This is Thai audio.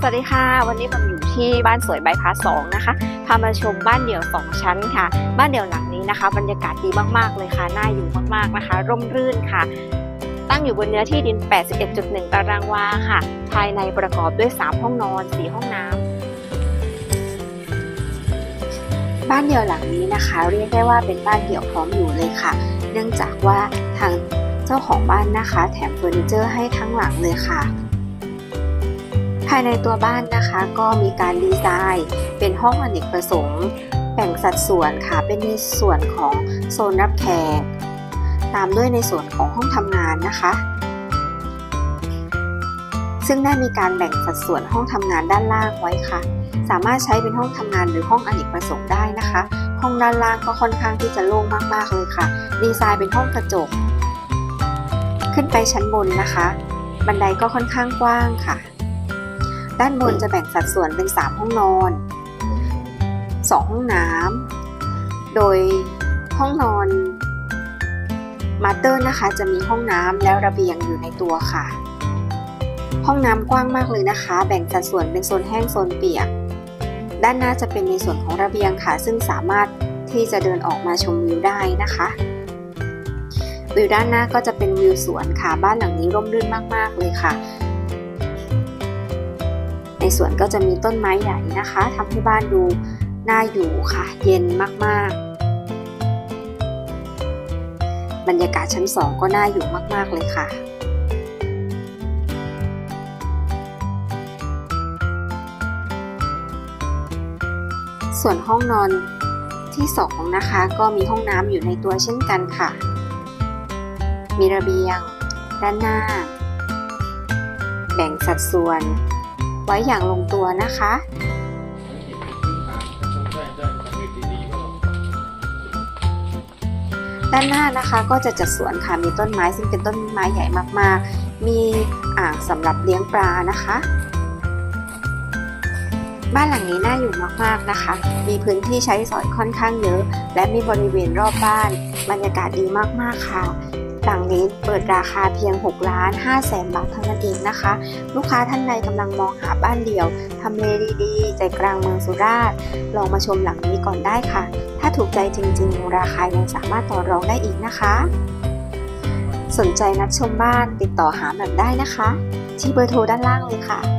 สวัสดีค่ะ วันนี้ผมอยู่ที่บ้านสวยใบพาสสองนะคะพามาชมบ้านเดี่ยว 2 ชั้นค่ะ บ้านเดี่ยวหลังนี้นะคะ บรรยากาศดีมากๆเลยค่ะน่าอยู่มากๆนะคะ ร่มรื่นค่ะ ตั้งอยู่บนเนื้อที่ดิน 81.1 ตารางวาค่ะ ภายในประกอบด้วย 3 ห้องนอน 4 ห้องน้ำบ้านเดี่ยวหลังนี้นะคะ เรียกได้ว่าเป็นบ้านเดี่ยวพร้อมอยู่เลยค่ะ เนื่องจากว่าทางเจ้าของบ้านนะคะ แถมเฟอร์นิเจอร์ให้ทั้งหลังเลยค่ะายในตัวบ้านนะคะ ก็มีการดีไซน์ เป็นห้องอเนกประสงค์แบ่งสัดส่วนค่ะ เป็นในส่วนของโซนรับแขก ตามด้วยในส่วนของห้องทำงานนะคะ ซึ่งได้มีการแบ่งสัดส่วนห้องทำงานด้านล่างไว้ค่ะ สามารถใช้เป็นห้องทำงานหรือห้องอเนกประสงค์ได้นะคะ ห้องด้านล่างก็ค่อนข้างที่จะโล่งมากๆเลยค่ะ ดีไซน์เป็นห้องกระจก ขึ้นไปชั้นบนนะคะ บันไดก็ค่อนข้างกว้างค่ะ ด้านบนจะแบ่งสัดส่วนเป็น 3 ห้องนอน 2 ห้องน้ำ โดยห้องนอนมาสเตอร์นะคะจะมีห้องน้ำแล้วระเบียงอยู่ในตัวค่ะ ห้องน้ำกว้างมากเลยนะคะ แบ่งสัดส่วนเป็นโซนแห้งโซนเปียก ด้านหน้าจะเป็นในส่วนของระเบียงค่ะ ซึ่งสามารถที่จะเดินออกมาชมวิวได้นะคะวิวด้านหน้าก็จะเป็นวิวสวนค่ะ บ้านหลังนี้ร่มรื่นมาก ๆ เลยค่ะ สวนก็จะมีต้นไม้ใหญ่นะคะทำให้บ้านดูน่าอยู่ค่ะ เย็นมากๆ บรรยากาศชั้นสองก็น่าอยู่มากๆเลยค่ะส่วนห้องนอนที่สองนะคะก็มีห้องน้ำอยู่ในตัวเช่นกันค่ะ มีระเบียง ด้านหน้า แบ่งสัดส่วน ไว้อย่างลงตัวนะคะ ด้านหน้านะคะก็จะจัดสวนค่ะมีต้นไม้ซึ่งเป็นต้นไม้ใหญ่มากๆ มีอ่างสำหรับเลี้ยงปลานะคะ บ้านหลังนี้น่าอยู่มากๆนะคะ มีพื้นที่ใช้สอยค่อนข้างเยอะ และมีบริเวณรอบบ้าน บรรยากาศดีมากๆค่ะ หลังนี้เปิดราคาเพียง 6 ล้าน5แสนบาทเท่านั้นเองนะคะ ลูกค้าท่านใดกำลังมองหาบ้านเดี่ยวทำเลดีๆ ใจกลางเมืองสุราษฎร์ลองมาชมหลังนี้ก่อนได้ค่ะ ถ้าถูกใจจริงๆ ราคายังสามารถต่อรองได้อีกนะคะ สนใจนัดชมบ้านติดต่อหาแบบได้นะคะ ที่เบอร์โทรด้านล่างเลยค่ะ